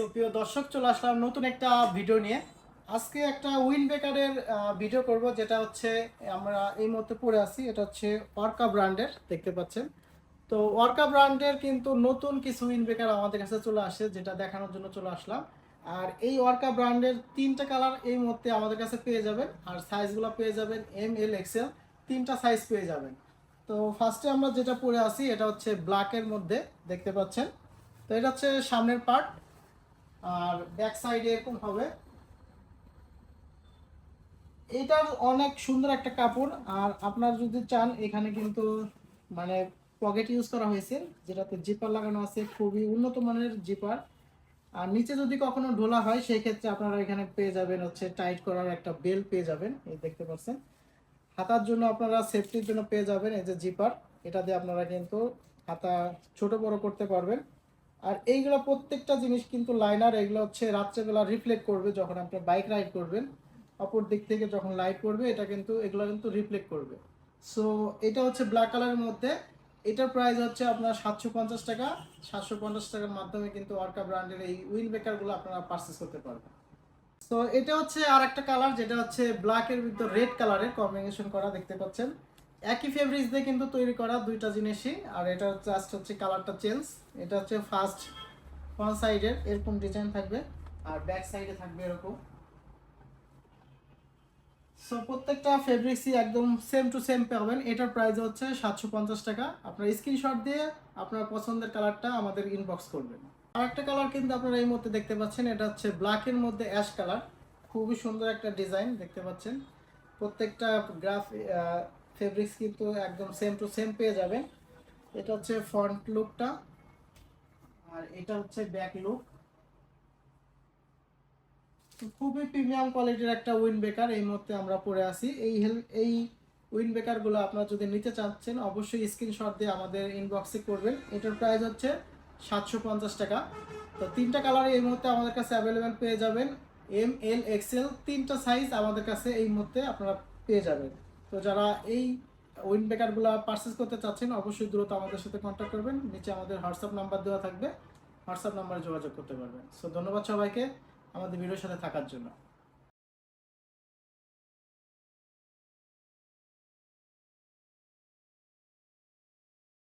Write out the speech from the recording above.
So প্রিয় দর্শক, চলে আসলাম নতুন একটা ভিডিও নিয়ে। আজকে একটা উইন বেকারের ভিডিও করব, যেটা হচ্ছে, আমরা এই মুহূর্তে পড়ে আছি, এটা হচ্ছে অর্কা ব্র্যান্ডের দেখতে পাচ্ছেন। তো অর্কা ব্র্যান্ডের কিন্তু নতুন কিছু উইন বেকার আমাদের কাছে চলে আসে, যেটা দেখানোর জন্য চলে আসলাম। আর এই অর্কা ব্র্যান্ডের তিনটা কালার এই মুহূর্তে আমাদের কাছে পেয়ে যাবেন, আর সাইজগুলো পেয়ে যাবেন এম এল এক্সেল তিনটা সাইজ পেয়ে যাবেন। তো ফার্স্টে আমরা যেটা পরে আছি, এটা হচ্ছে ব্ল্যাকের মধ্যে, দেখতে পাচ্ছেন। তো এটা হচ্ছে সামনের পার্ট আর ব্যাক সাইডে এরকম হবে। এটার অনেক সুন্দর একটা কাপড়, আর আপনার যদি চান, এখানে কিন্তু মানে পকেট ইউজ করা হয়েছে, যেটাতে জিপার লাগানো আছে, খুবই উন্নত মানের জিপার আর নিচে যদি কখনো ঢোলা হয় সেই ক্ষেত্রে আপনারা এখানে পেয়ে যাবেন হচ্ছে টাইট করার একটা বেল পেয়ে যাবেন, এই দেখতে পাচ্ছেন। হাতার জন্য আপনারা সেফটির জন্য পেয়ে যাবেন এই যে জিপার এটা দিয়ে আপনারা কিন্তু হাতা ছোট বড় করতে পারবেন। আর এইগুলো প্রত্যেকটা জিনিস কিন্তু লাইনার এগুলো হচ্ছে রাত্রেবেলা রিফ্লেক্ট করবে যখন আপনি বাইক রাইড করবেন। অপর দিক থেকে যখন লাইট করবে, এটা কিন্তু, এগুলো কিন্তু রিফ্লেক্ট করবে। সো এটা হচ্ছে ব্ল্যাক কালারের মধ্যে। এটার প্রাইস হচ্ছে আপনার সাতশো পঞ্চাশ টাকা। সাতশো পঞ্চাশ টাকার মাধ্যমে কিন্তু অর্কা ব্র্যান্ডের এই উইল বেকারগুলো আপনারা পারচেস করতে পারবেন। তো এটা হচ্ছে আর একটা কালার যেটা হচ্ছে ব্ল্যাকের ভিতর রেড কালারের কম্বিনেশন করা, দেখতে পাচ্ছেন। একই ফেব্রিক্স দিয়ে কিন্তু তৈরি করা দুইটা জিনিসই। আর এটা জাস্ট হচ্ছে কালারটা চেঞ্জ এটা হচ্ছে ফার্স্ট ফ্রন্ট সাইডের এরকম ডিজাইন থাকবে। আর ব্যাক সাইডে থাকবে এরকম। সো প্রত্যেকটা ফেব্রিক্সই একদম সেম টু সেম পাবেন। এটার প্রাইস হচ্ছে সাতশো পঞ্চাশ টাকা। আপনার স্ক্রিনশট দিয়ে আপনার পছন্দের কালারটা আমাদের ইনবক্স করবেন। আর একটা কালার কিন্তু আপনারা এই মধ্যে দেখতে পাচ্ছেন। এটা হচ্ছে ব্ল্যাকের মধ্যে অ্যাশ কালার খুবই সুন্দর একটা ডিজাইন দেখতে পাচ্ছেন। প্রত্যেকটা গ্রাফ ফেব্রিক্স কিন্তু একদম সেম টু সেম পেয়ে যাবেন। এটা হচ্ছে ফ্রন্ট লুকটা আর এটা হচ্ছে ব্যাক লুক খুবই প্রিমিয়াম কোয়ালিটির একটা উইন বেকার এই মুহূর্তে আমরা পরে আছি। এই হেল এই উইন বেকারগুলো আপনারা যদি নিতে চাচ্ছেন, অবশ্যই স্ক্রিনশট দিয়ে আমাদের ইনবক্সে করবেন। এটার প্রাইস হচ্ছে সাতশো পঞ্চাশ টাকা। তো তিনটা কালার এই মুহূর্তে আমাদের কাছে অ্যাভেলেবেল পেয়ে যাবেন। এম এল এক্সেল তিনটা সাইজ আমাদের কাছে এই মুহূর্তে আপনারা পেয়ে যাবেন। তো যারা এই উইন ব্রেকারগুলো পারচেস করতে চাচ্ছেন, অবশ্যই দ্রুত আমাদের সাথে কন্ট্যাক্ট করবেন। নিচে আমাদের হোয়াটসঅ্যাপ নাম্বার দেওয়া থাকবে। হোয়াটসঅ্যাপ নাম্বারে যোগাযোগ করতে পারবেন। সো ধন্যবাদ সবাইকে আমাদের ভিডিওর সাথে থাকার জন্য।